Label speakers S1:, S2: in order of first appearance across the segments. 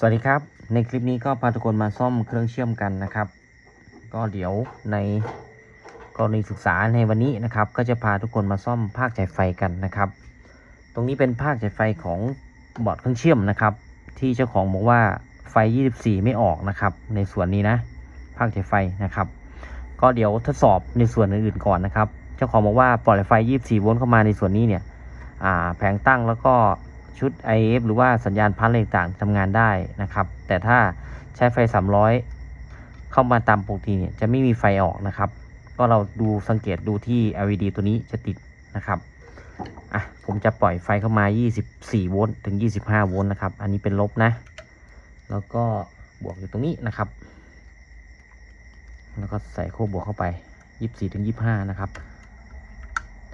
S1: สวัสดีครับ ในคลิปนี้ก็พาทุกคนมาซ่อมเครื่องเชื่อมกันนะครับ ก็เดี๋ยวในกรณีศึกษาในวันนี้นะครับ ก็จะพาทุกคนมาซ่อมภาคจ่ายไฟกันนะครับ ตรงนี้เป็นภาคจ่ายไฟของบอร์ดเครื่องเชื่อมนะครับ ที่เจ้าของบอกว่าไฟ 24 ไม่ออกนะครับ ในส่วนนี้นะ ภาคจ่ายไฟนะครับ ก็เดี๋ยวทดสอบในส่วนอื่นๆก่อนนะครับ เจ้าของบอกว่าปล่อยไฟ 24 โวลต์เข้ามาในส่วนนี้เนี่ยแผงตั้งแล้วก็ ชุด IF หรือว่าสัญญาณพัดอะไรต่างทำงานได้นะครับ แต่ถ้าใช้ไฟ 300 เข้ามาตามปกติเนี่ยจะไม่มีไฟออกนะครับ ก็เราดูสังเกตดูที่ LED ตัวนี้จะติดนะครับอะผมจะปล่อยไฟเข้ามา 24 โวลต์ถึง 25 โวลต์นะครับ อันนี้เป็นลบนะ แล้วก็บวกอยู่ตรงนี้นะครับ แล้วก็ใส่โค้ดบวกเข้าไป 24ถึง25 นะครับ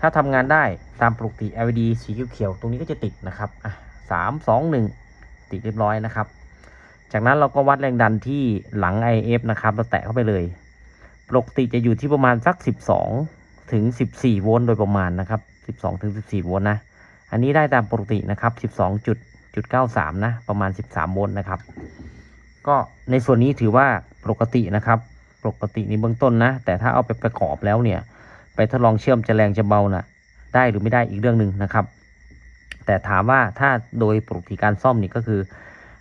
S1: ถ้าทำงานได้ตามปกติ LED สีเขียวๆตรงนี้ก็จะติดนะครับอะสามสองหนึ่งติดเรียบร้อยนะครับ จากนั้นเราก็วัดแรงดันที่หลัง IF นะครับเราแตะเข้าไปเลย ปกติจะอยู่ที่ประมาณสัก 12 ถึง 14 โวลต์โดยประมาณนะครับ 12 ถึง 14 โวลต์นะ อันนี้ได้ตามปกตินะครับ 12.93นะประมาณ 13 โวลต์นะครับ ก็ในส่วนนี้ถือว่าปกตินะครับ ปกติในเบื้องต้นนะ แต่ถ้าเอาไปประกอบแล้วเนี่ย ไปทดลองเชื่อมจะแรงจะเบานะ่ะ ได้หรือไม่ได้อีกเรื่องหนึ่งนะครับ แต่ถามว่าถ้าโดยปกติการซ่อมนี่ก็คือ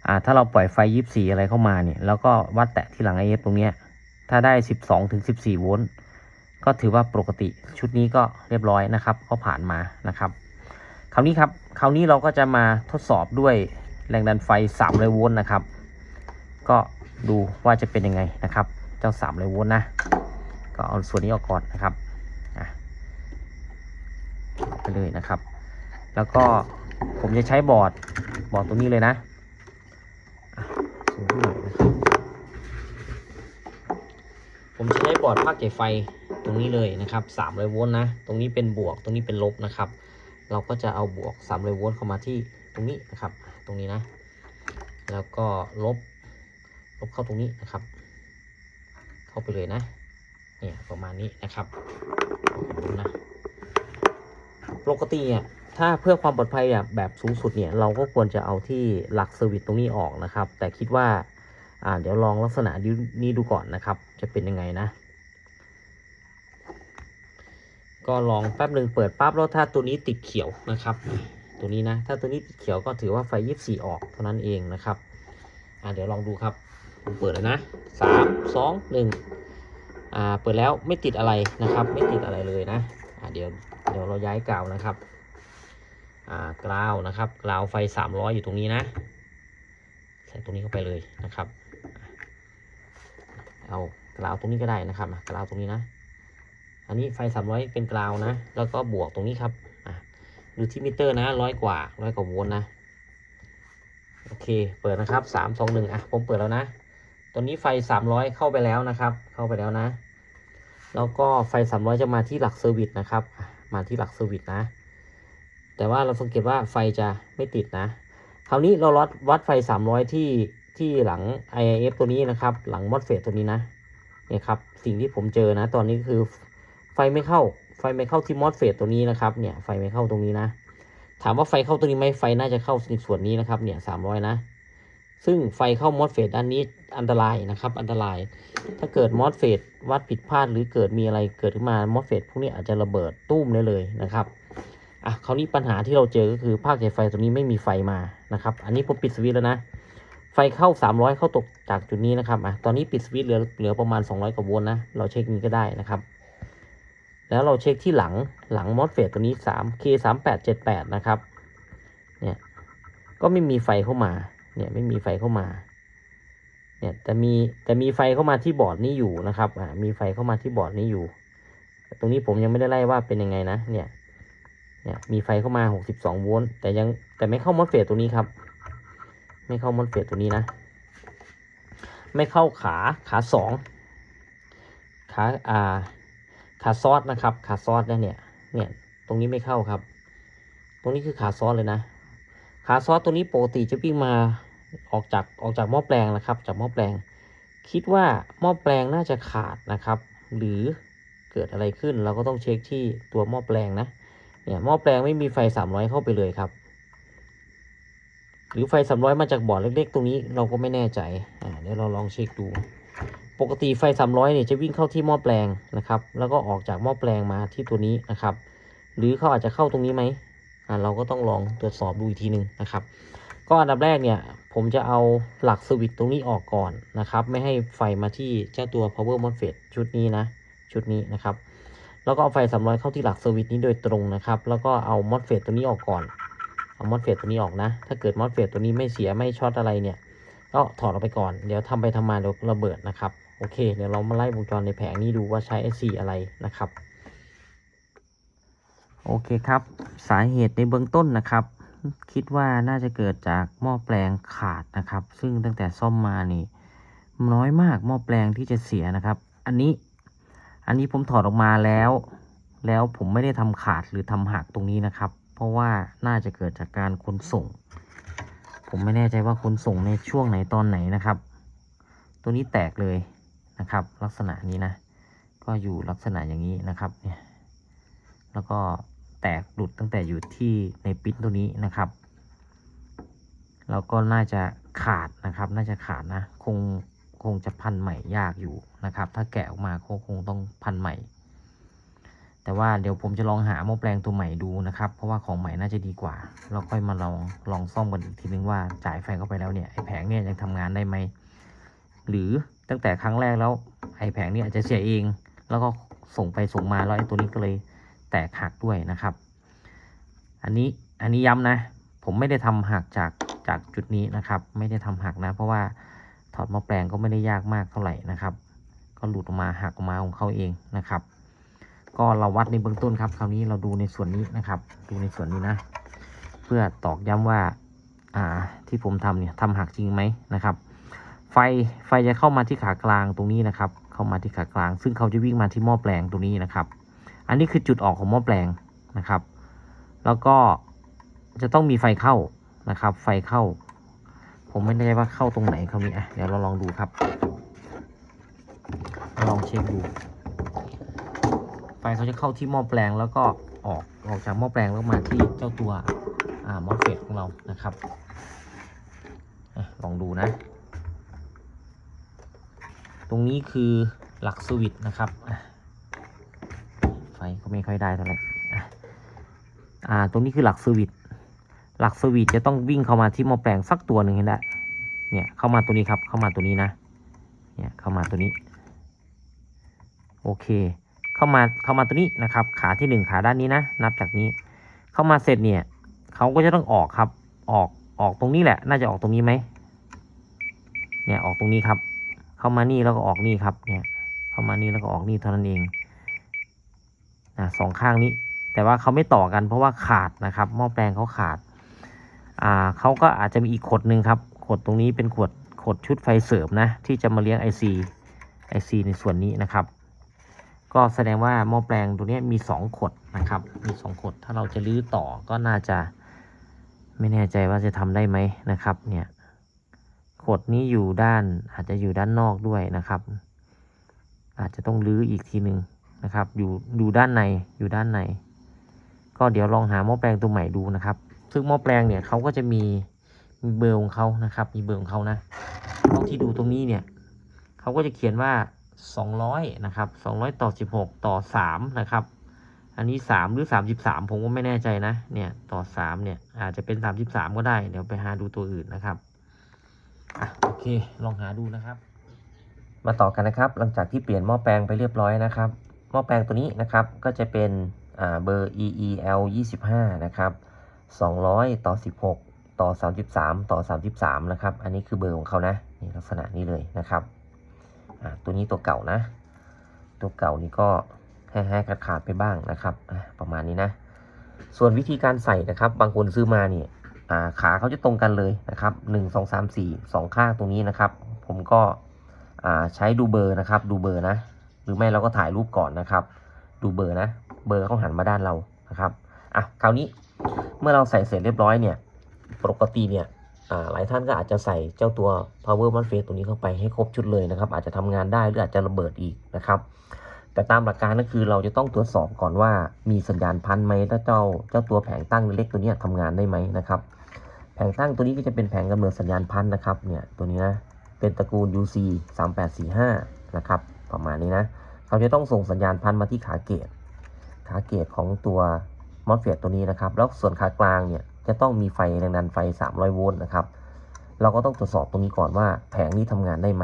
S1: อ่าถ้าเราปล่อยไฟยีสีอะไรเข้ามาเนี่ยแล้วก็วัดแตะที่หลังไอเอฟตรงเนี้ยถ้าได้12ถึง14โวลต์ก็ถือว่าปกติชุดนี้ก็เรียบร้อยนะครับ ก็ผ่านมานะครับ คราวนี้ครับคราวนี้เราก็จะมาทดสอบด้วยแรงดันไฟ300โวลต์นะครับ ก็ดูว่าจะเป็นยังไงนะครับ เจ้า300โวลต์นะ ก็เอาส่วนนี้ออกก่อนนะครับ ไปเลยนะครับ แล้วก็ผมจะใช้บอร์ดบอร์ดตรงนี้เลยนะสูงขึ้นหน่อยนะครับผมจะใช้บอร์ดภาคจ่ายไฟตรงนี้เลยนะครับ300โวลต์นะ ตรงนี้เป็นบวก ตรงนี้เป็นลบนะครับ เราก็จะเอาบวก300โวลต์เข้ามาที่ตรงนี้นะครับ ตรงนี้นะ แล้วก็ลบ ลบเข้าตรงนี้นะครับ เข้าไปเลยนะ เนี่ยประมาณนี้นะครับนะ ปกติเนี่ยถ้าเพื่อความปลอดภัยแบบสูงสุดเนี่ยเราก็ควรจะเอาที่หลักเซอร์วิสตรงนี้ออกนะครับ แต่คิดว่าอ่าเดี๋ยวลองลักษณะนี้ดูก่อนนะครับ จะเป็นยังไงนะ ก็ลองแป๊บหนึ่งเปิดปั๊บแล้วถ้าตัวนี้ติดเขียวนะครับตัวนี้นะถ้าตัวนี้ติดเขียวก็ถือว่าไฟยีสี่ออกเท่านั้นเองนะครับอ่าเดี๋ยวลองดูครับเปิดแล้วนะสามสองหนึ่งอ่าเปิดแล้วไม่ติดอะไรนะครับ ไม่ติดอะไรเลยนะ เดี๋ยวเดี๋ยวเราย้ายกาวนะครับ อ่ากราวนะครับกราวไฟ300อยู่ตรงนี้นะ ใส่ตรงนี้เข้าไปเลยนะครับ เอากราวตรงนี้ก็ได้นะครับกราวตรงนี้นะ อันนี้ไฟ300เป็นกราวนะ แล้วก็บวกตรงนี้ครับดูที่มิเตอร์นะร้อยกว่าร้อยกว่าโวลต์นะโอเค เปิดนะครับสามสองหนึ่งอะผมเปิดแล้วนะตัวนี้ไฟ300เข้าไปแล้วนะครับ เข้าไปแล้วนะ แล้วก็ไฟ 300 จะมาที่หลักเซอร์วิสนะครับ มาที่หลักเซอร์วิสนะ แต่ว่าเราสังเกตว่าไฟจะไม่ติดนะ คราวนี้เราวัดวัดไฟ 300 ที่ที่หลัง IIF ตัวนี้นะครับ หลังมอสเฟตตัวนี้นะ เนี่ยครับ สิ่งที่ผมเจอนะ ตอนนี้คือไฟไม่เข้า ไฟไม่เข้าที่มอสเฟตตัวนี้นะครับ เนี่ย ไฟไม่เข้าตรงนี้นะ ถามว่าไฟเข้าตรงนี้ไหมไฟน่าจะเข้าในส่วนนี้นะครับ เนี่ย 300 นะ ซึ่งไฟเข้ามอสเฟตด้านนี้อันตรายนะครับ อันตราย ถ้าเกิดมอสเฟตวัดผิดพลาดหรือเกิดมีอะไรเกิดขึ้นมามอสเฟตพวกนี้อาจจะระเบิดตุ้มได้เลยนะครับอะคราวนี้ปัญหาที่เราเจอก็คือภาคใยไฟตัวนี้ไม่มีไฟมานะครับ อันนี้ผมปิดสวิตช์แล้วนะไฟเข้า 300 เข้าตกจากจุดนี้นะครับอะตอนนี้ปิดสวิตช์เหลือเหลือประมาณ 200 กว่าโวลต์นะ เราเช็คนี้ก็ได้นะครับ แล้วเราเช็คที่หลังหลังมอสเฟตตัวนี้3 K 3 8 7 8นะครับ เนี่ย ก็ไม่มีไฟเข้ามา เนี่ยไม่มีไฟเข้ามา เนี่ยแต่มีแต่มีไฟเข้ามาที่บอร์ดนี้อยู่นะครับ อ่า มีไฟเข้ามาที่บอร์ดนี้อยู่ ตรงนี้ผมยังไม่ได้ไล่ว่าเป็นยังไงนะ เนี่ย เนี่ยมีไฟเข้ามา62โวลต์แต่ยังแต่ไม่เข้ามอสเฟตตัวนี้ครับ ไม่เข้ามอสเฟตตัวนี้นะ ไม่เข้าขาขาสองขาอ่าขาซอสนะครับ ขาซอสนี่เนี่ย เนี่ย ตรงนี้ไม่เข้าครับ ตรงนี้คือขาซอสเลยนะ ขาซอสตัวนี้ปกติจะวิ่งมา ออกจากออกจากหม้อแปลงนะครับ จากหม้อแปลง คิดว่าหม้อแปลงน่าจะขาดนะครับ หรือเกิดอะไรขึ้นเราก็ต้องเช็คที่ตัวหม้อแปลงนะเนี่ยหม้อแปลงไม่มีไฟ 300 เข้าไปเลยครับ หรือไฟสามร้อยมาจากบอร์ดเล็ก ๆ ตรงนี้เราก็ไม่แน่ใจอ่าเดี๋ยวเราลองเช็คดู ปกติไฟ 300เนี่ยจะวิ่งเข้าที่หม้อแปลงนะครับ แล้วก็ออกจากหม้อแปลงมาที่ตัวนี้นะครับ หรือเขาอาจจะเข้าตรงนี้ไหมอ่าเราก็ต้องลองตรวจสอบดูอีกทีหนึ่งนะครับ ก็อันดับแรกเนี่ย ผมจะเอาหลักสวิตช์ตรงนี้ออกก่อนนะครับ ไม่ให้ไฟมาที่เจ้าตัว power MOSFET ชุดนี้นะ ชุดนี้นะครับ แล้วก็เอาไฟ300เข้าที่หลักสวิตช์นี้โดยตรงนะครับ แล้วก็เอา MOSFET ตัวนี้ออกก่อน เอา MOSFET ตัวนี้ออกนะ ถ้าเกิด MOSFET ตัวนี้ไม่เสียไม่ช็อตอะไรเนี่ย ก็ถอดออกไปก่อน เดี๋ยวทำไปทำมาเดี๋ยวระเบิดนะครับ โอเค เดี๋ยวเรามาไล่วงจรในแผงนี้ดูว่าใช้ IC อะไรนะครับ โอเคครับ สาเหตุในเบื้องต้นนะครับ คิดว่าน่าจะเกิดจากหม้อแปลงขาดนะครับ ซึ่งตั้งแต่ซ่อมมานี่น้อยมากหม้อแปลงที่จะเสียนะครับ อันนี้ อันนี้ผมถอดออกมาแล้ว แล้วผมไม่ได้ทำขาดหรือทำหักตรงนี้นะครับ เพราะว่าน่าจะเกิดจากการขนส่ง ผมไม่แน่ใจว่าขนส่งในช่วงไหนตอนไหนนะครับ ตัวนี้แตกเลยนะครับ ลักษณะนี้นะ ก็อยู่ลักษณะอย่างนี้นะครับ เนี่ย แล้วก็ แตกหลุดตั้งแต่อยู่ที่ในปิ้นตัวนี้นะครับ แล้วก็น่าจะขาดนะครับ น่าจะขาดนะ คงคงจะพันใหม่ยากอยู่นะครับ ถ้าแกะออกมาก็คงต้องพันใหม่ แต่ว่าเดี๋ยวผมจะลองหาหม้อแปลงตัวใหม่ดูนะครับ เพราะว่าของใหม่น่าจะดีกว่าแล้วค่อยมาลองลองซ่อมกันอีกทีนึงว่าจ่ายไฟเข้าไปแล้วเนี่ยไอ้แผงเนี่ยยังทำงานได้ไหมหรือตั้งแต่ครั้งแรกแล้วไอ้แผงเนี่ยอาจจะเสียเอง แล้วก็ส่งไปส่งมาแล้วไอ้ตัวนี้ก็เลย แตกหักด้วยนะครับ อันนี้อันนี้ย้ำนะ ผมไม่ได้ทำหักจากจากจุดนี้นะครับ ไม่ได้ทำหักนะ เพราะว่าถอดหม้อแปลงก็ไม่ได้ยากมากเท่าไหร่นะครับ ก็หลุดออกมาหักออกมาของเขาเองนะครับ ก็เราวัดในเบื้องต้นครับ คราวนี้เราดูในส่วนนี้นะครับ ดูในส่วนนี้นะ เพื่อตอกย้ำว่าอ่าที่ผมทำเนี่ยทำหักจริงไหมนะครับ ไฟไฟจะเข้ามาที่ขากลางตรงนี้นะครับ เข้ามาที่ขากลาง ซึ่งเขาจะวิ่งมาที่หม้อแปลงตรงนี้นะครับ อันนี้คือจุดออกของหม้อแปลงนะครับ แล้วก็จะต้องมีไฟเข้านะครับ ไฟเข้า ผมไม่แน่ใจว่าเข้าตรงไหนคราวนี้อะเดี๋ยวเราลองดูครับ ลองเช็คดู ไฟเขาจะเข้าที่หม้อแปลงแล้วก็ออกออกจากหม้อแปลงแล้วมาที่เจ้าตัวอ่ามอสเฟตของเรานะครับอลองดูนะ ตรงนี้คือหลักสวิตช์นะครับ ก็ไม่ค่อยได้เท่าไหร่อ่า ตรงนี้คือหลักสวิตหลักสวิตจะต้องวิ่งเข้ามาที่หม้อแปลงสักตัวหนึ่งให้ได้ เนี่ยเข้ามาตัวนี้ครับ เข้ามาตัวนี้นะ เนี่ยเข้ามาตัวนี้ โอเค เข้ามาเข้ามาตัวนี้นะครับ ขาที่หนึ่งขาด้านนี้นะ นับจากนี้ เข้ามาเสร็จเนี่ยเขาก็จะต้องออกครับ ออกออกตรงนี้แหละ น่าจะออกตรงนี้ไหม เนี่ยออกตรงนี้ครับ เข้ามานี่แล้วก็ออกนี่ครับ เนี่ย เข้ามานี่แล้วก็ออกนี่เท่านั้นเอง นะสองข้างนี้ แต่ว่าเขาไม่ต่อกันเพราะว่าขาดนะครับ หม้อแปลงเขาขาดอ่าเขาก็อาจจะมีอีกขดหนึ่งครับ ขดตรงนี้เป็นขวดขดชุดไฟเสริมนะ ที่จะมาเลี้ยง IC IC ในส่วนนี้นะครับ ก็แสดงว่าหม้อแปลงตัวนี้มีสองขดนะครับ มีสองขด ถ้าเราจะรื้อต่อก็น่าจะไม่แน่ใจว่าจะทำได้ไหมนะครับ เนี่ยขดนี้อยู่ด้านอาจจะอยู่ด้านนอกด้วยนะครับ อาจจะต้องรื้ออีกทีหนึ่ง นะครับ อยู่อยู่ด้านในอยู่ด้านใน ก็เดี๋ยวลองหาหม้อแปลงตัวใหม่ดูนะครับ ซึ่งหม้อแปลงเนี่ยเขาก็จะมีมีเบอร์ของเขานะครับ มีเบอร์ของเขานะเท่าที่ดูตรงนี้เนี่ยเขาก็จะเขียนว่า 200 นะครับ 200 ต่อ 16 ต่อ 3 นะครับ อันนี้ 3 หรือ 33 ผมก็ไม่แน่ใจนะ เนี่ย ต่อ 3 เนี่ย อาจจะเป็น 33 ก็ได้ เดี๋ยวไปหาดูตัวอื่นนะครับ อะ โอเค ลองหาดูนะครับ มาต่อกันนะครับ หลังจากที่เปลี่ยนหม้อแปลงไปเรียบร้อยนะครับ หม้อแปลงตัวนี้นะครับก็จะเป็นเบอร์ EEL 25 นะครับ 200 ต่อ 16 ต่อ 33 ต่อ 33 นะครับ อันนี้คือเบอร์ของเขานะนี่ลักษณะนี้เลยนะครับ ตัวนี้ตัวเก่านะ ตัวเก่านี่ก็แห้ๆขาดาดๆไปบ้างนะครับประมาณนี้นะ ส่วนวิธีการใส่นะครับ บางคนซื้อมาเนี่ยขาเขาจะตรงกันเลยนะครับหนึ่งสองสามสี่สองข้างตรงนี้นะครับ ผมก็ใช้ดูเบอร์นะครับ ดูเบอร์นะ หรือไม่เราก็ถ่ายรูปก่อนนะครับ ดูเบอร์นะ เบอร์เขาหันมาด้านเรานะครับอะคราวนี้เมื่อเราใส่เสร็จเรียบร้อยเนี่ยปกติเนี่ยหลายท่านก็อาจจะใส่เจ้าตัว power m o s f e t ตัวนี้เข้าไปให้ครบชุดเลยนะครับ อาจจะทำงานได้หรืออาจจะระเบิดอีกนะครับ แต่ตามหลักการก็คือเราจะต้องตรวจสอบก่อนว่ามีสัญญาณพันไหมถ้าเจ้าเจ้าตัวแผงตั้งเล็กตัวนี้ยทำงานได้ไหมนะครับ แผงตั้งตัวนี้ก็จะเป็นแผงกำเนิดสัญญาณพันนะครับเนี่ยตัวนี้นะเป็นตระกูล UC 3845นะครับ ประมาณนี้นะ เขาจะต้องส่งสัญญาณพันมาที่ขาเกตขาเกตของตัวมอสเฟตตัวนี้นะครับ แล้วส่วนขากลางเนี่ยจะต้องมีไฟแรงดันไฟ 300 โวลต์นะครับ เราก็ต้องตรวจสอบตรงนี้ก่อนว่าแผงนี้ทำงานได้ไหม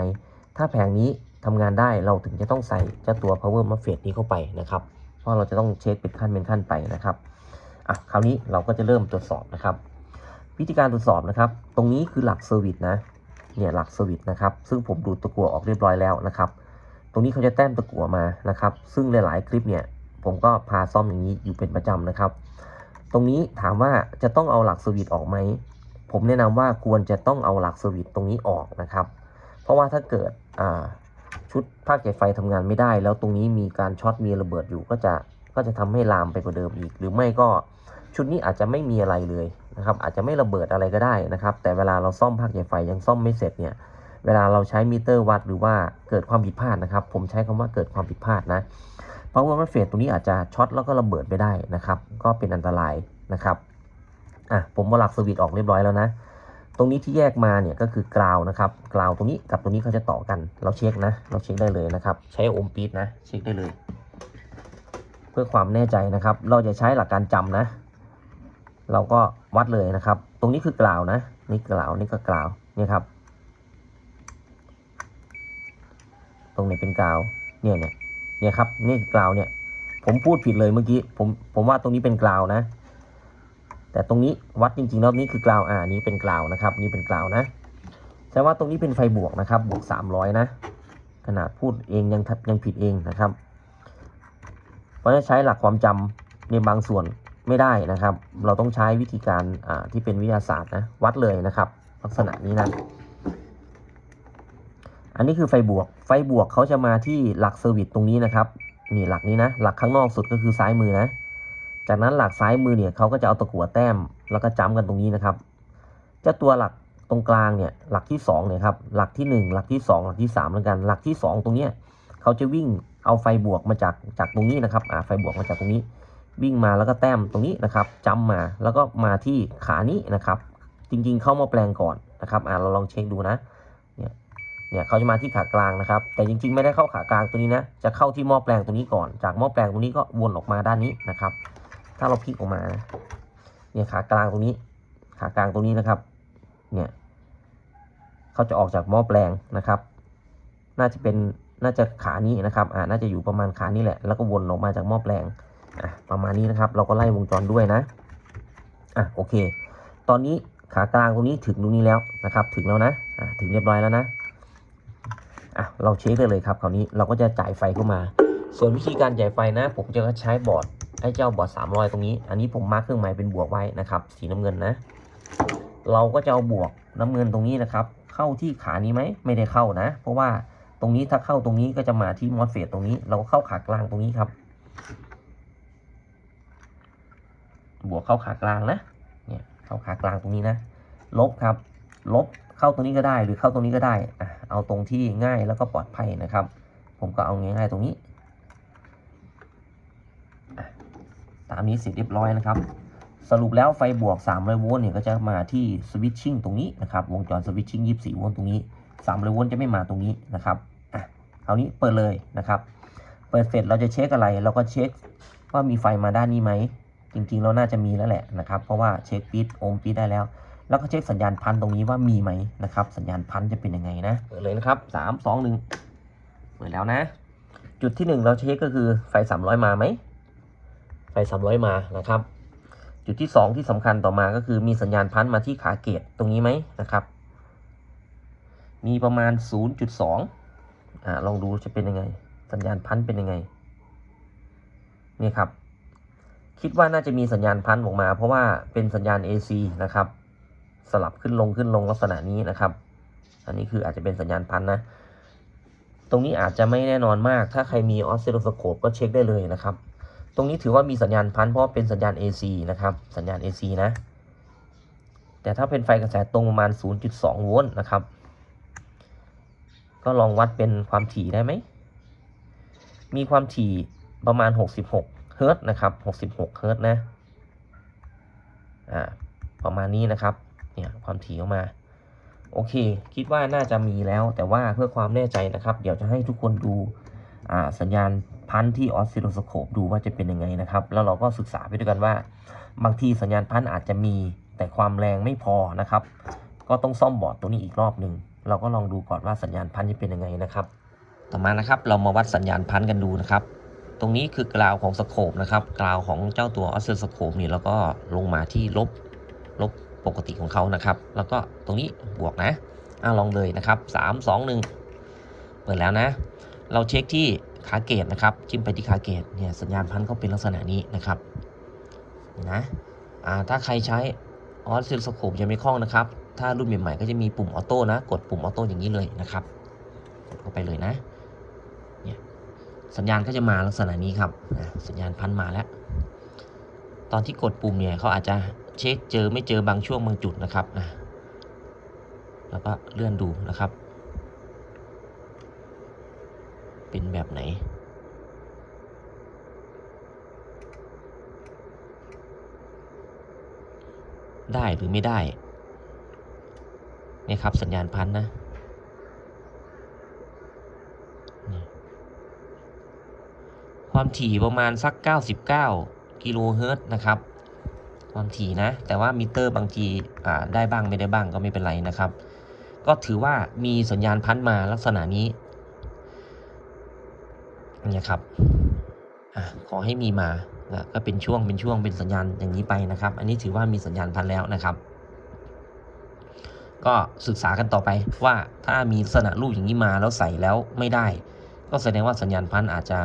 S1: ถ้าแผงนี้ทำงานได้เราถึงจะต้องใส่เจ้าตัว power MOSFET นี้เข้าไปนะครับ เพราะเราจะต้องเช็คเป็นขั้นเป็นขั้นไปนะครับ อะคราวนี้เราก็จะเริ่มตรวจสอบนะครับ วิธีการตรวจสอบนะครับ ตรงนี้คือหลักเซอร์วิสนะ เนี่ยหลักเซอร์วิสนะครับ ซึ่งผมดูตะกัวออกเรียบร้อยแล้วนะครับ ตรงนี้เขาจะแต้มตะกั่วมานะครับ ซึ่งหลาย ๆ คลิปเนี่ย ผมก็พาซ่อมอย่างนี้อยู่เป็นประจำนะครับ ตรงนี้ถามว่าจะต้องเอาหลักเซอร์วิสออกไหม ผมแนะนำว่าควรจะต้องเอาหลักเซอร์วิสตรงนี้ออกนะครับ เพราะว่าถ้าเกิดชุดภาคเก็บไฟทำงานไม่ได้ แล้วตรงนี้มีการช็อตมีระเบิดอยู่ก็จะก็จะทำให้ลามไปกว่าเดิมอีก หรือไม่ก็ชุดนี้อาจจะไม่มีอะไรเลยนะครับ อาจจะไม่ระเบิดอะไรก็ได้นะครับ แต่เวลาเราซ่อมภาคเก็บไฟยังซ่อมไม่เสร็จเนี่ย เวลาเราใช้มิเตอร์วัดหรือว่าเกิดความผิดพลาดนะครับ ผมใช้คำว่าเกิดความผิดพลาดนะ เพราะว่ามันเฟสตรงนี้อาจจะช็อตแล้วก็ระเบิดไปได้นะครับ ก็เป็นอันตรายนะครับอะผมว่าหลักสวิตช์ออกเรียบร้อยแล้วนะ ตรงนี้ที่แยกมาเนี่ยก็คือกราวนะครับกราวตรงนี้กับตรงนี้เขาจะต่อกัน เราเช็คนะ เราเช็คได้เลยนะครับ ใช้โอห์มปีดนะ เช็คได้เลย เพื่อความแน่ใจนะครับ เราจะใช้หลักการจำนะ เราก็วัดเลยนะครับ ตรงนี้คือกราวนะ นี่กราวนี่ก็กราวเนี่ยครับ ต รงไหนเป็นกราวเนี่ยเนี่ยเนี่ยครับนี่กราวเนี่ย ผมพูดผิดเลยเมื่อกี้ผมผมว่าตรงนี้เป็นกราวนะ แต่ตรงนี้วัดจริงๆแล้วนี่คือกราวอ่านี้เป็นกราวนะครับ นี่เป็นกราวนะแสดงว่าตรงนี้เป็นไฟบวกนะครับบวก300นะขนาดพูดเองยังยังผิดเองนะครับ เพราะฉะนั้นใช้หลักความจำในบางส่วนไม่ได้นะครับ เราต้องใช้วิธีการอ่าที่เป็นวิทยาศาสตร์นะวัดเลยนะครับ ลักษณะนี้นะ อันนี้คือไฟบวก ไฟบวกเขาจะมาที่หลักเซอร์วิสตรงนี้นะครับ นี่หลักนี้นะ หลักข้างนอกสุดก็คือซ้ายมือนะ จากนั้นหลักซ้ายมือเนี่ยเขาก็จะเอาตะกั่วแต้ม แล้วก็จ้ำกันตรงนี้นะครับ เจ้าตัวหลักตรงกลางเนี่ย หลักที่2เนี่ยครับ หลักที่ 1 หลักที่ 2 หลักที่ 3 แล้วกัน หลักที่ 2 ตรงเนี้ยเขาจะวิ่งเอาไฟบวกมาจากจากตรงนี้นะครับ อ่า ไฟบวกมาจากตรงนี้ วิ่งมาแล้วก็แต้มตรงนี้นะครับจ้ำมาแล้วก็มาที่ขานี้นะครับ จริงๆเข้ามาแปลงก่อนนะครับ อ่าเราลองเช็คดูนะ เนี่ยเขาจะมาที่ขากลางนะครับ แต่จริงๆไม่ได้เข้าขากลางตัวนี้นะ จะเข้าที่หม้อแปลงตรงนี้ก่อน จากหม้อแปลงตรงนี้ก็วนออกมาด้านนี้นะครับ ถ้าเราพลิกออกมา เนี่ยขากลางตรงนี้ ขากลางตรงนี้นะครับ เนี่ยเขาจะออกจากหม้อแปลงนะครับ น่าจะเป็น น่าจะขานี้นะครับ อ่า น่าจะอยู่ประมาณขานี้แหละ แล้วก็วนออกมาจากหม้อแปลง อะ ประมาณนี้นะครับ เราก็ไล่วงจรด้วยนะ อะ โอเค ตอนนี้ขากลางตรงนี้ถึงตรงนี้แล้วนะครับ ถึงแล้วนะ อะถึงเรียบร้อยแล้วนะ อะเราเช็คได้เลยครับคราวนี้เราก็จะจ่ายไฟเข้ามา ส่วนวิธีการจ่ายไฟนะ ผมจะใช้บอร์ดไอ้เจ้าบอร์ด300 ตรงนี้ อันนี้ผมมาร์คเครื่องหมายเป็นบวกไว้นะครับ สีน้ำเงินนะ เราก็จะเอาบวกน้ำเงินตรงนี้นะครับ เข้าที่ขานี้ไหมไม่ได้เข้านะ เพราะว่าตรงนี้ถ้าเข้าตรงนี้ก็จะมาที่มอสเฟตตรงนี้ เราก็เข้าขากลางตรงนี้ครับ บวกเข้าขากลางนะ เนี่ยเข้าขากลางตรงนี้นะ ลบครับ ลบ เข้าตรงนี้ก็ได้หรือเข้าตรงนี้ก็ได้อะเอาตรงที่ง่ายแล้วก็ปลอดภัยนะครับ ผมก็เอาง่ายๆตรงนี้ ตามนี้เสร็จเรียบร้อยนะครับ สรุปแล้วไฟบวก300โวลต์เนี่ยก็จะมาที่สวิตชิ่งตรงนี้นะครับ วงจรสวิตชิ่ง24โวลต์ตรงนี้300โวลต์จะไม่มาตรงนี้นะครับอะเอานี้เปิดเลยนะครับ เปิดเสร็จเราจะเช็คอะไร เราก็เช็คว่ามีไฟมาด้านนี้ไหมจริงๆเราน่าจะมีแล้วแหละนะครับ เพราะว่าเช็คปีดโอห์มปีดได้แล้ว แล้วก็เช็คสัญญาณพันตรงนี้ว่ามีไหมนะครับ สัญญาณพันจะเป็นยังไงนะเปิดเลยนะครับ3 2 1เปิดแล้วนะ จุดที่1เราเช็คก็คือไฟ300มาไหมไฟ300มานะครับ จุดที่2ที่สำคัญต่อมาก็คือมีสัญญาณพันมาที่ขาเกตตรงนี้ไหมนะครับ มีประมาณ0.2อ่าลองดูจะเป็นยังไง สัญญาณพันเป็นยังไงนี่ครับคิดว่าน่าจะมีสัญญาณพันออกมา เพราะว่าเป็นสัญญาณ AC นะครับ สลับขึ้นลงขึ้นลงลักษณะนี้นะครับ อันนี้คืออาจจะเป็นสัญญาณพันนะ ตรงนี้อาจจะไม่แน่นอนมาก ถ้าใครมีออสซิลโลสโคปก็เช็คได้เลยนะครับ ตรงนี้ถือว่ามีสัญญาณพันเพราะเป็นสัญญาณ AC นะครับ สัญญาณ AC นะ แต่ถ้าเป็นไฟกระแสตรงประมาณ 0.2 โวลต์นะครับ ก็ลองวัดเป็นความถี่ได้ไหม มีความถี่ประมาณ 66 เฮิรตซ์นะครับ 66 เฮิรตซ์นะ อ่า ประมาณนี้นะครับ เนี่ยความถี่ออกมาโอเค คิดว่าน่าจะมีแล้ว แต่ว่าเพื่อความแน่ใจนะครับ เดี๋ยวจะให้ทุกคนดูสัญญาณพันธ์ที่ออสซิลโลสโคปดูว่าจะเป็นยังไงนะครับ แล้วเราก็ศึกษาไปด้วยกันว่า บางทีสัญญาณพันธ์อาจจะมีแต่ความแรงไม่พอนะครับ ก็ต้องซ่อมบอร์ดตัวนี้อีกรอบหนึ่งเราก็ลองดูก่อนว่าสัญญาณพันธ์จะเป็นยังไงนะครับ ต่อมานะครับเรามาวัดสัญญาณพันธ์กันดูนะครับ ตรงนี้คือกราวของสโคปนะครับกราวของเจ้าตัวออสเซลสโคปนี่แล้วก็ลงมาที่ลบลบ ปกติของเขานะครับ แล้วก็ตรงนี้บวกนะอะลองเลยนะครับ 3 2 1 เปิดแล้วนะ เราเช็คที่ขาเกตนะครับ จิ้มไปที่ขาเกตเนี่ยสัญญาณพันก็เป็นลักษณะนี้นะครับนะอ่าถ้าใครใช้ออสเซลสโคปยังไม่คล่องนะครับ ถ้ารุ่นใหม่ๆก็จะมีปุ่มออโต้นะ กดปุ่มออโต้อย่างนี้เลยนะครับ กดเข้าไปเลยนะเนี่ยสัญญาณก็จะมาลักษณะนี้ครับอะสัญญาณพันมาแล้ว ตอนที่กดปุ่มเนี่ยเขาอาจจะเช็คเจอไม่เจอบางช่วงบางจุดนะครับอะแล้วก็เลื่อนดูนะครับ เป็นแบบไหน ได้หรือไม่ได้เนี่ยครับสัญญาณพันนะนี่ความถี่ประมาณสัก 99 กิโลเฮิรต์นะครับความถี่นะ แต่ว่ามิเตอร์บางทีอ่าได้บ้างไม่ได้บ้างก็ไม่เป็นไรนะครับ ก็ถือว่ามีสัญญาณพันมาลักษณะนี้เนี่ยครับอขอให้มีมานะก็เป็นช่วงเป็นช่วงเป็นสัญญาณอย่างนี้ไปนะครับ อันนี้ถือว่ามีสัญญาณพันแล้วนะครับ ก็ศึกษากันต่อไปว่าถ้ามีลักษณะรูปอย่างนี้มาแล้วใส่แล้วไม่ได้ ก็แสดงว่าสัญญาณพันอาจจะ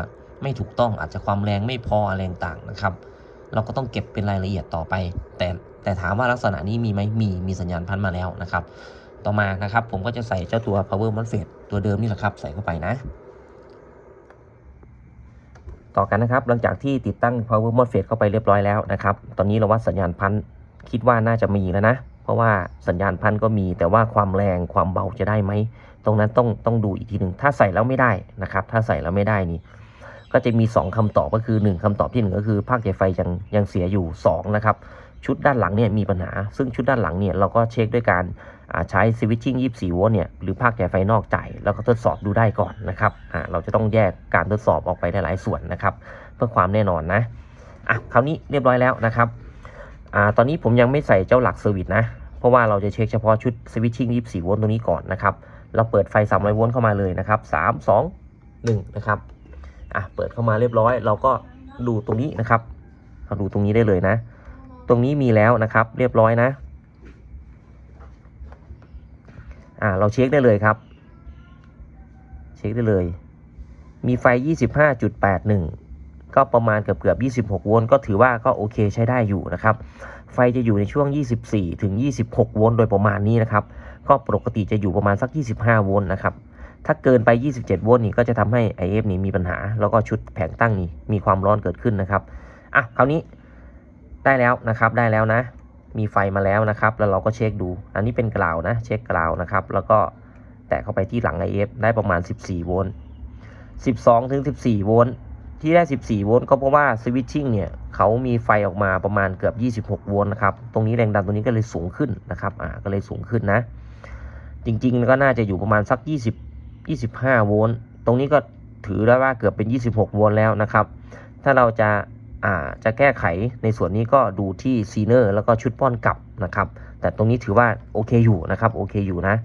S1: ไม่ถูกต้องอาจจะความแรงไม่พออะไรต่างนะครับ เราก็ต้องเก็บเป็นรายละเอียดต่อไป แต่แต่ถามว่าลักษณะนี้มีไหมมีมีสัญญาณพันมาแล้วนะครับ ต่อมานะครับผมก็จะใส่เจ้าตัว power MOSFET ตัวเดิมนี่แหละครับ ใส่เข้าไปนะ ต่อกันนะครับหลังจากที่ติดตั้ง power MOSFET เข้าไปเรียบร้อยแล้วนะครับ ตอนนี้เราวัดสัญญาณพันคิดว่าน่าจะมีแล้วนะเพราะว่าสัญญาณพันก็มีแต่ว่าความแรงความเบาจะได้ไหม ตรงนั้นต้องต้องดูอีกทีหนึ่งถ้าใส่แล้วไม่ได้นะครับ ถ้าใส่แล้วไม่ได้นี่ ก็จะมี 2คำตอบก็คือ 1คำตอบที่ 1 ก็คือภาคใยไฟยังยังเสียอยู่2นะครับชุดด้านหลังเนี่ยมีปัญหา ซึ่งชุดด้านหลังเนี่ยเราก็เช็คด้วยการใช้สวิตชิ่ง24 โวลต์เนี่ยหรือภาคใยไฟนอกจ่ายแล้วก็ทดสอบดูได้ก่อนนะครับเราจะต้องแยกการทดสอบออกไปหลายๆส่วนนะครับเพื่อความแน่นอนนะอะคราวนี้เรียบร้อยแล้วนะครับอ่าตอนนี้ผมยังไม่ใส่เจ้าหลักเซอร์วิสนะ เพราะว่าเราจะเช็คเฉพาะชุดสวิตชิ่ง24 โวลต์ตรงนี้ก่อนนะครับ เราเปิดไฟ 300 โวลต์เข้ามาเลยนะครับ 3 2 1 นะครับ อะเปิดเข้ามาเรียบร้อย เราก็ดูตรงนี้นะครับเราดูตรงนี้ได้เลยนะ ตรงนี้มีแล้วนะครับ เรียบร้อยนะอ่าเราเช็คได้เลยครับ เช็คได้เลย มีไฟ 25.81 ก็ประมาณเกือบเกือบ26 โวลต์ก็ถือว่าก็โอเคใช้ได้อยู่นะครับ ไฟจะอยู่ในช่วง 24 ถึง 26 โวลต์โดยประมาณนี้นะครับ ก็ปกติจะอยู่ประมาณสัก 25 โวลต์นะครับ ถ้าเกินไป 27 โวลต์นี่ก็จะทำให้ IF นี่มีปัญหา แล้วก็ชุดแผงตั้งนี่มีความร้อนเกิดขึ้นนะครับ อะ คราวนี้ได้แล้วนะครับ ได้แล้วนะ มีไฟมาแล้วนะครับ แล้วเราก็เช็คดู อันนี้เป็นกราวนะ เช็คกราวนะครับ แล้วก็แตะเข้าไปที่หลัง IF ได้ประมาณ 14 โวลต์ 12 ถึง 14 โวลต์ ที่ได้ 14 โวลต์ก็เพราะว่าสวิตชิ่งเนี่ยเขามีไฟออกมาประมาณเกือบ 26 โวลต์นะครับ ตรงนี้แรงดันตรงนี้ก็เลยสูงขึ้นนะครับ อ่า ก็เลยสูงขึ้นนะ จริงๆก็น่าจะอยู่ประมาณสัก 20 25 โวลต์ ตรงนี้ก็ถือได้ว่าเกือบเป็น 26 โวลต์แล้วนะครับ ถ้าเราจะาจะแก้ไขในส่วนนี้ก็ดูที่ซีเนอร์แล้วก็ชุดป้อนกลับนะครับ แต่ตรงนี้ถือว่าโอเคอยู่นะครับโอเคอยู่นะ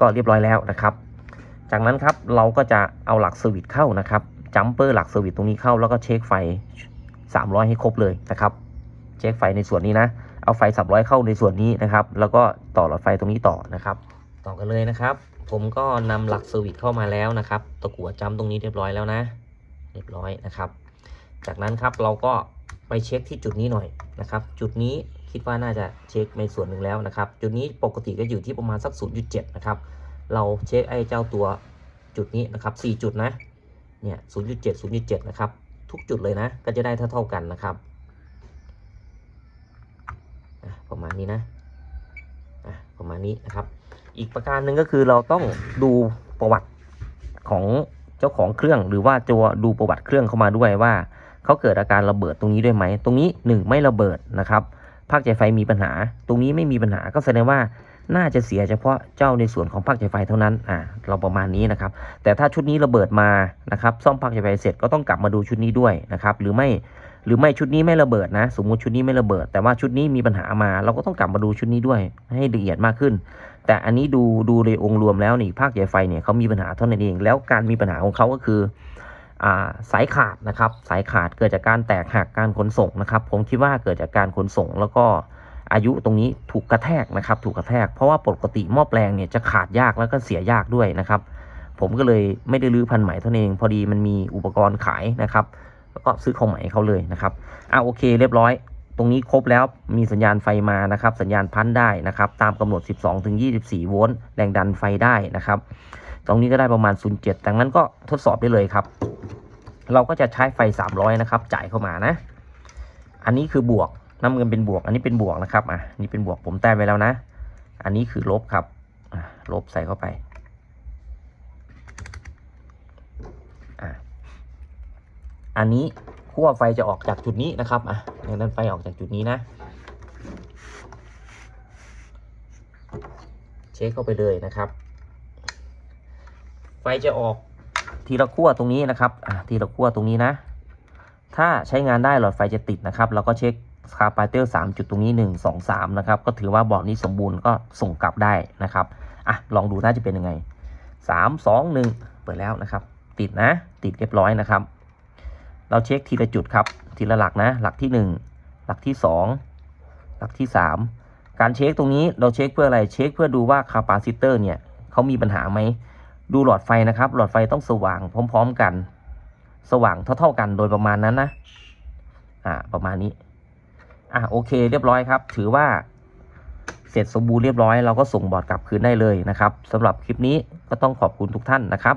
S1: ก็เรียบร้อยแล้วนะครับ จากนั้นครับเราก็จะเอาหลักเซอร์วิสเข้านะครับจัมเปอร์หลักเซอร์วิสตรงนี้เข้าแล้วก็เช็คไฟ 300 ให้ครบเลยนะครับ เช็คไฟในส่วนนี้นะ เอาไฟ 300 เข้าในส่วนนี้นะครับ แล้วก็ต่อหลอดไฟตรงนี้ต่อนะครับ ต่อกันเลยนะครับ ผมก็นำหลักเซอร์วิสเข้ามาแล้วนะครับ ตะกั่วจำตรงนี้เรียบร้อยแล้วนะ เรียบร้อยนะครับ จากนั้นครับเราก็ไปเช็คที่จุดนี้หน่อยนะครับ จุดนี้คิดว่าน่าจะเช็คในส่วนหนึ่งแล้วนะครับ จุดนี้ปกติก็อยู่ที่ประมาณสัก 0.7 นะครับ เราเช็คไอ้เจ้าตัวจุดนี้นะครับ 4 จุดนะ เนี่ย 0.7 0.7 นะครับ ทุกจุดเลยนะ ก็จะได้เท่าเท่ากันนะครับ ประมาณนี้นะอะประมาณนี้นะครับ อีกประการหนึ่งก็คือเราต้องดูประวัติของเจ้าของเครื่อง หรือว่าจะดูประวัติเครื่องเข้ามาด้วยว่าเขาเกิดอาการระเบิดตรงนี้ด้วยไหม ตรงนี้ 1 ไม่ระเบิดนะครับภาคใจไฟมีปัญหา ตรงนี้ไม่มีปัญหาก็แสดงว่า น่าจะเสียเฉพาะเจ้าในส่วนของภาคจ่ายไฟเท่านั้น อ่า เราประมาณนี้นะครับ แต่ถ้าชุดนี้ระเบิดมานะครับ ซ่อมภาคจ่ายไฟเสร็จก็ต้องกลับมาดูชุดนี้ด้วยนะครับ หรือไม่ หรือไม่ชุดนี้ไม่ระเบิดนะ สมมุติชุดนี้ไม่ระเบิด แต่ว่าชุดนี้มีปัญหามา เราก็ต้องกลับมาดูชุดนี้ด้วย ให้ละเอียดมากขึ้น แต่อันนี้ดูดูในองค์รวมแล้วนี่ภาคใหญ่ไฟเนี่ยเขามีปัญหาเท่านั้นเอง แล้วการมีปัญหาของเขาก็คืออ่าสายขาดนะครับ สายขาดเกิดจากการแตกหักการขนส่งนะครับ ผมคิดว่าเกิดจากการขนส่งแล้วก็ อายุตรงนี้ถูกกระแทกนะครับ ถูกกระแทก เพราะว่าปกติหม้อแปลงเนี่ยจะขาดยากแล้วก็เสียยากด้วยนะครับ ผมก็เลยไม่ได้รื้อพันใหม่เท่านั้นเอง พอดีมันมีอุปกรณ์ขายนะครับ แล้วก็ซื้อของใหม่เขาเลยนะครับอ่าโอเค เรียบร้อย ตรงนี้ครบแล้วมีสัญญาณไฟมานะครับ สัญญาณพันได้นะครับ ตามกำหนด 12ถึง24 โวลต์แรงดันไฟได้นะครับ ตรงนี้ก็ได้ประมาณ 0.7ดังนั้นก็ทดสอบได้เลยครับ เราก็จะใช้ไฟ 300 นะครับ จ่ายเข้ามานะ อันนี้คือบวก น้ำเงินเป็นบวก อันนี้เป็นบวกนะครับอะนี่เป็นบวกผมแต้มไว้แล้วนะ อันนี้คือลบครับลบใส่เข้าไปอะอันนี้ขั้วไฟจะออกจากจุดนี้นะครับอะแรงดันไฟออกจากจุดนี้นะ เช็คเข้าไปเลยนะครับ ไฟจะออกทีละขั้วตรงนี้นะครับอะทีละขั้วตรงนี้นะ ถ้าใช้งานได้หลอดไฟจะติดนะครับ เราก็เช็ค คาปาเตอร์สามจุดตรงนี้หนึ่งสองสามนะครับ ก็ถือว่าบอร์ดนี้สมบูรณ์ก็ส่งกลับได้นะครับ อะ ลองดูน่าจะเป็นยังไงสามสองหนึ่งเปิดแล้วนะครับ ติดนะ ติดเรียบร้อยนะครับ เราเช็คทีละจุดครับ ทีละหลักนะ หลักที่หนึ่งหลักที่สองหลักที่สามการเช็คตรงนี้เราเช็คเพื่ออะไร เช็คเพื่อดูว่าคาปาซิเตอร์เนี่ยเขามีปัญหาไหม ดูหลอดไฟนะครับ หลอดไฟต้องสว่างพร้อม ๆ กัน สว่างเท่า ๆกันโดยประมาณนั้นนะ อ่า ประมาณนี้ อะโอเค เรียบร้อยครับ ถือว่าเสร็จสมบูรณ์เรียบร้อยเราก็ส่งบอร์ดกลับคืนได้เลยนะครับสำหรับคลิปนี้ก็ต้องขอบคุณทุกท่านนะครับ